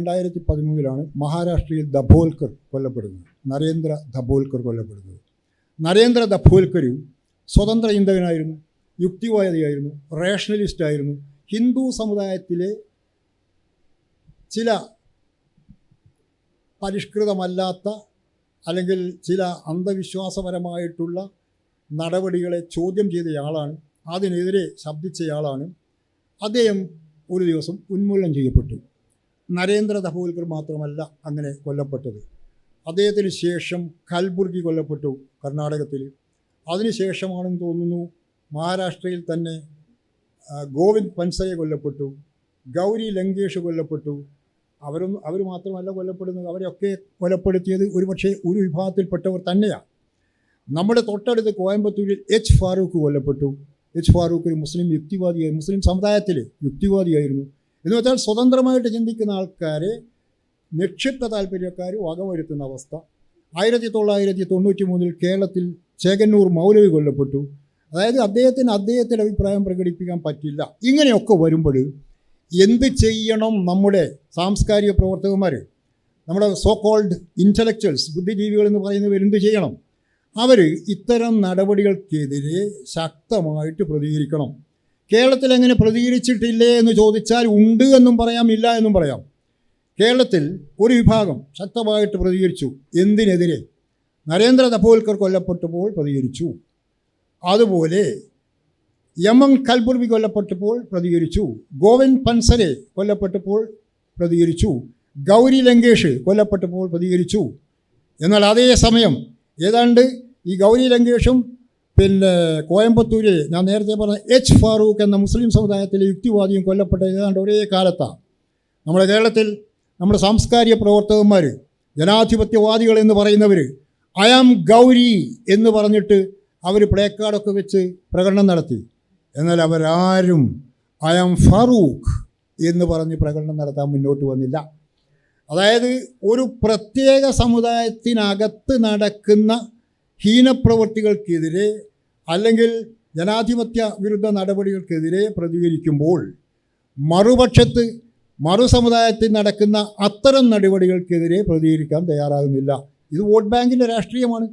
രണ്ടായിരത്തി പതിമൂന്നിലാണ് മഹാരാഷ്ട്രയിൽ ദഭോൽക്കർ കൊല്ലപ്പെടുന്നത്. നരേന്ദ്ര ദഭോൽക്കർ കൊല്ലപ്പെടുന്നത്. നരേന്ദ്ര ദബോൽക്കരും സ്വതന്ത്ര ചിന്തകനായിരുന്നു യുക്തിവാദിയായിരുന്നു റേഷണലിസ്റ്റ് ആയിരുന്നു ഹിന്ദു സമുദായത്തിലെ ചില പരിഷ്കൃതമല്ലാത്ത അല്ലെങ്കിൽ ചില അന്ധവിശ്വാസപരമായിട്ടുള്ള നടപടികളെ ചോദ്യം ചെയ്തയാളാണ് അതിനെതിരെ ശബ്ദിച്ചയാളാണ്. അദ്ദേഹം ഒരു ദിവസം ഉന്മൂലനം ചെയ്യപ്പെട്ടു. നരേന്ദ്ര ദഹോൽക്കർ മാത്രമല്ല അങ്ങനെ കൊല്ലപ്പെട്ടത്. അദ്ദേഹത്തിന് ശേഷം കൽബുർഗി കൊല്ലപ്പെട്ടു കർണാടകത്തിൽ. അതിനുശേഷമാണെന്ന് തോന്നുന്നു മഹാരാഷ്ട്രയിൽ തന്നെ ഗോവിന്ദ് പൻസയെ കൊല്ലപ്പെട്ടു ഗൗരി ലങ്കേഷ് കൊല്ലപ്പെട്ടു. അവരും അവർ മാത്രമല്ല കൊല്ലപ്പെടുന്നത് അവരെയൊക്കെ കൊലപ്പെടുത്തിയത് ഒരുപക്ഷെ ഒരു വിഭാഗത്തിൽപ്പെട്ടവർ തന്നെയാണ്. നമ്മുടെ തൊട്ടടുത്ത് കോയമ്പത്തൂരിൽ എച്ച് ഫാറൂഖ് കൊല്ലപ്പെട്ടു. എച്ച് ഫാറൂഖ് ഒരു മുസ്ലിം യുക്തിവാദിയായി മുസ്ലിം സമുദായത്തിലെ യുക്തിവാദിയായിരുന്നു. എന്ന് വെച്ചാൽ സ്വതന്ത്രമായിട്ട് ചിന്തിക്കുന്ന ആൾക്കാരെ നിക്ഷിപ്ത താല്പര്യക്കാർ വകവരുത്തുന്ന അവസ്ഥ. ആയിരത്തി തൊള്ളായിരത്തി തൊണ്ണൂറ്റി മൂന്നിൽ കേരളത്തിൽ ചേകന്നൂർ മൗലവി കൊല്ലപ്പെട്ടു. അതായത് അദ്ദേഹത്തിന് അദ്ദേഹത്തിന്റെ അഭിപ്രായം പ്രകടിപ്പിക്കാൻ പറ്റില്ല. ഇങ്ങനെയൊക്കെ വരുമ്പോൾ എന്ത് ചെയ്യണം നമ്മുടെ സാംസ്കാരിക പ്രവർത്തകന്മാർ നമ്മുടെ സോ കോൾഡ് ഇന്റലക്ച്വൽസ് ബുദ്ധിജീവികൾ എന്ന് പറയുന്നവർ എന്ത് ചെയ്യണം? അവർ ഇത്തരം നടപടികൾക്കെതിരെ ശക്തമായിട്ട് പ്രതികരിക്കണം. കേരളത്തിൽ എങ്ങനെ പ്രതികരിച്ചിട്ടില്ലേ എന്ന് ചോദിച്ചാൽ ഉണ്ട് എന്നും പറയാം ഇല്ല എന്നും പറയാം. കേരളത്തിൽ ഒരു വിഭാഗം ശക്തമായിട്ട് പ്രതികരിച്ചു. എന്തിനെതിരെ? നരേന്ദ്ര ദഭോൽക്കർ കൊല്ലപ്പെട്ടപ്പോൾ പ്രതികരിച്ചു. അതുപോലെ എം എം കൽബുർബി കൊല്ലപ്പെട്ടപ്പോൾ പ്രതികരിച്ചു. ഗോവിന്ദ് പൻസരെ കൊല്ലപ്പെട്ടപ്പോൾ പ്രതികരിച്ചു. ഗൗരി ലങ്കേഷ് കൊല്ലപ്പെട്ടപ്പോൾ പ്രതികരിച്ചു. എന്നാൽ അതേ സമയം ഏതാണ്ട് ഈ ഗൗരി ലങ്കേഷും പിന്നെ കോയമ്പത്തൂര് ഞാൻ നേരത്തെ പറഞ്ഞ എച്ച് ഫാറൂഖ് എന്ന മുസ്ലിം സമുദായത്തിലെ യുക്തിവാദിയും കൊല്ലപ്പെട്ട ഏതാണ്ട് ഒരേ കാലത്താണ്. നമ്മുടെ കേരളത്തിൽ നമ്മുടെ സാംസ്കാരിക പ്രവർത്തകന്മാർ ജനാധിപത്യവാദികൾ എന്ന് പറയുന്നവർ ഐ ആം ഗൗരി എന്ന് പറഞ്ഞിട്ട് അവർ പ്ലേക്കാർഡൊക്കെ വെച്ച് പ്രകടനം നടത്തി. എന്നാൽ അവരാരും ഐ ആം ഫാറൂഖ് എന്ന് പറഞ്ഞ് പ്രകടനം നടത്താൻ മുന്നോട്ട് വന്നില്ല. അതായത് ഒരു പ്രത്യേക സമുദായത്തിനകത്ത് നടക്കുന്ന ഹീനപ്രവൃത്തികൾക്കെതിരെ അല്ലെങ്കിൽ ജനാധിപത്യ വിരുദ്ധ നടപടികൾക്കെതിരെ പ്രതികരിക്കുമ്പോൾ മറുപക്ഷത്ത് മറുസമുദായത്തിൽ നടക്കുന്ന അത്തരം നടപടികൾക്കെതിരെ പ്രതികരിക്കാൻ തയ്യാറാകുന്നില്ല. ഇത് വോട്ട് ബാങ്കിന്റെ രാഷ്ട്രീയമാണ്.